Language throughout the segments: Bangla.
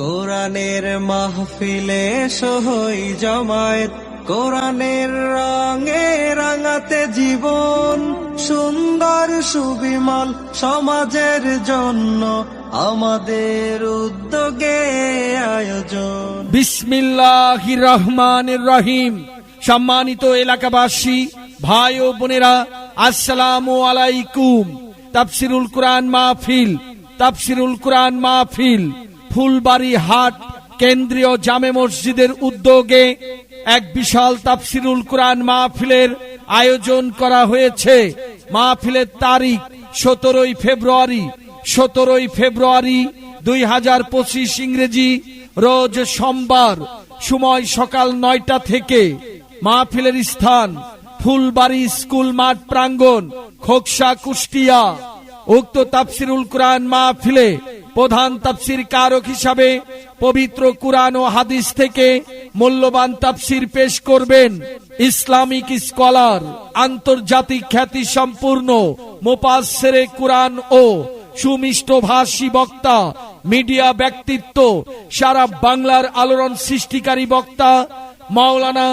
কোরআনের মাহফিলে সহই জমায়েত, কোরআনের রঙে রাঙাতে জীবন, সুন্দর সুবিমল সমাজের জন্য আমাদের উদ্যোগে আয়োজন। বিসমিল্লাহ রহমান রহিম। সম্মানিত এলাকাবাসী, ভাই ও বোনেরা, আসসালামু আলাইকুম। তাফসিরুল কোরআন মাহফিল, তাফসিরুল কোরআন মাহফিল। ফুলবাড়ি হাট কেন্দ্রীয় জামে মসজিদের উদ্যোগে এক বিশাল তাফসিরুল কোরআন মাহফিলের আয়োজন করা হয়েছে। মাহফিলের তারিখ সতেরোই ফেব্রুয়ারি সতেরোই ফেব্রুয়ারি দুই হাজার পঁচিশ ইংরেজি রোজ সোমবার সময় সকাল নয়টা থেকে মাহফিলের স্থান ফুলবাড়ি স্কুল মাঠ প্রাঙ্গণ খোকসা কুষ্টিয়া। উক্ত তাফসিরুল কোরআন মাহফিলে প্রধান তাফসির কারক হিসাবে পবিত্র কুরআন ও হাদিস থেকে মূল্যবান তাফসির পেশ করবেন ইসলামিক স্কলার, আন্তর্জাতিক খ্যাতি সম্পূর্ণ মোপাসেরে কুরআন ও সুমিষ্ট ভাষী বক্তা, মিডিয়া ব্যক্তিত্ব, সারা বাংলার আলোড়ন সৃষ্টিকারী বক্তা, মাওলানা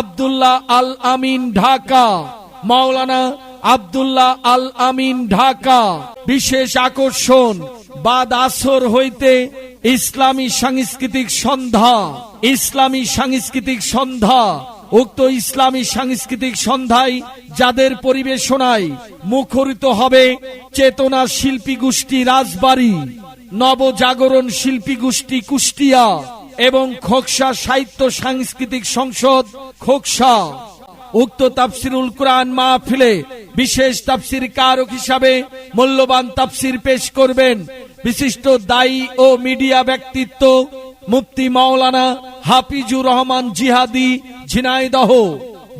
আব্দুল্লাহ আল আমিন ঢাকা, মাওলানা আব্দুল্লাহ আল আমিন ঢাকা। বিশেষ আকর্ষণ বাদ আসর হইতে ইসলামী সাংস্কৃতিক সন্ধ্যা, ইসলামী সাংস্কৃতিক সন্ধ্যা। উক্ত ইসলামী সাংস্কৃতিক সন্ধ্যায় যাদের পরিবেশনায় মুখরিত হবে চেতনা শিল্পী গোষ্ঠী রাজবাড়ী, নবজাগরণ শিল্পী গোষ্ঠী কুষ্টিয়া এবং খোকসা সাহিত্য সাংস্কৃতিক সংসদ খোকসা। উক্ত তাফসিরুল কোরআন মাহফিলে বিশেষ তাফসির কারক হিসাবে মূল্যবান তাফসির পেশ করবেন বিশিষ্ট দায়ী ও মিডিয়া ব্যক্তিত্ব মুফতি মাওলানা হাফিজুর রহমান জিহাদি ঝিনাইদহ।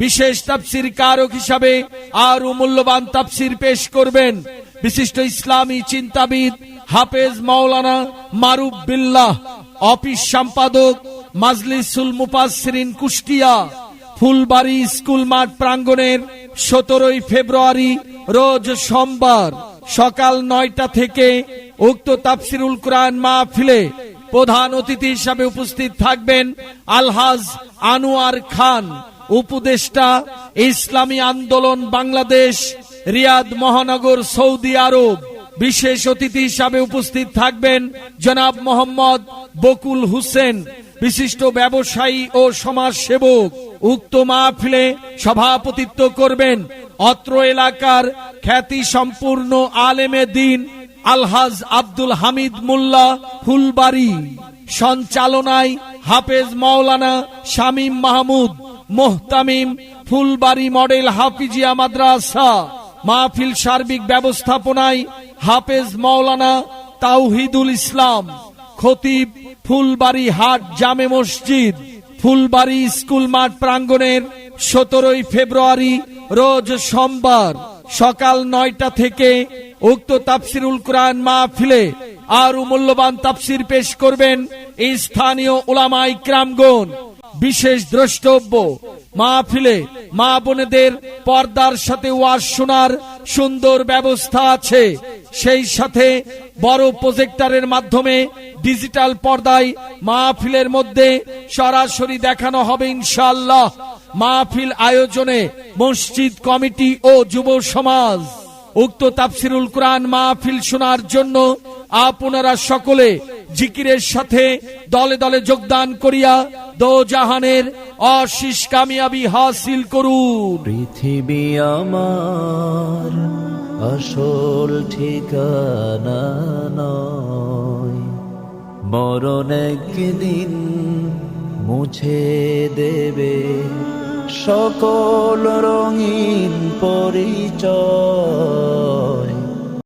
বিশেষ তাফসির কারক হিসাবে আরও মূল্যবান তাফসির পেশ করবেন বিশিষ্ট ইসলামী চিন্তাবিদ হাফেজ মাওলানা মারুফ বিল্লাহ, অফিস সম্পাদক মাজলিসুল মুপাসরিন কুষ্টিয়া, ফুলবাড়ি স্কুল মাঠ প্রাঙ্গণের সতেরোই ফেব্রুয়ারি রোজ সোমবার সকাল নয়টা থেকে উক্ত তাফসিরুল কোরআন মাহফিলে প্রধান অতিথি হিসাবে উপস্থিত থাকবেন আলহাজ আনোয়ার খান, উপদেষ্টা, ইসলামী আন্দোলন বাংলাদেশ, রিয়াদ মহানগর, সৌদি আরব। বিশেষ অতিথি হিসাবে উপস্থিত থাকবেন জনাব মোহাম্মদ বকুল হুসেন, বিশিষ্ট ব্যবসায়ী ও সমাজ সেবক উক্ত মাহফিলে সভাপতিত্ব করবেন অত্র এলাকার খ্যাতি সম্পূর্ণ আলেমে দিন আলহাজ আব্দুল হামিদ মোল্লা ফুলবাড়ি, সঞ্চালনায় হাফেজ মাওলানা শামীম মাহমুদ, মোহতামিম ফুলবাড়ি মডেল হাফিজিয়া মাদ্রাসা, মাহফিল সার্বিক ব্যবস্থাপনায় হাফেজ মাওলানা তাওহিদুল ইসলাম, খতিব ফুলবাড়ি হাট জামে মসজিদ, ফুলবাড়ি স্কুল মাঠ প্রাঙ্গণের সতেরোই ফেব্রুয়ারি রোজ সোমবার সকাল নয়টা থেকে উক্ত তাফসিরুল কোরআন মাহফিলে আরও মূল্যবান তাফসির পেশ করবেন স্থানীয় ওলামা ইকরামগণ। বিশেষ দ্রষ্টব্য, মাহফিলে মা বোনেদের পর্দার সাথে ওয়াজ শোনার সুন্দর ব্যবস্থা আছে। সেই সাথে বড় প্রজেক্টরের মাধ্যমে ডিজিটাল পর্দায় মাহফিলের মধ্যে সরাসরি দেখানো হবে ইনশাআল্লাহ। মাহফিল আয়োজনে মসজিদ কমিটি ও যুব সমাজ। উক্ত তাফসিরুল কোরআন মাহফিল শোনার জন্য আপনারা সকলে জিকিরের সাথে দলে দলে যোগদান করিয়া দো জাহানের অশিস কামিয়াবি হাসিল করুন। পৃথিবী আমার আসল ঠিকানা মরণ একদিন মুছে দেবে। সকল রঙিন পরিচয়।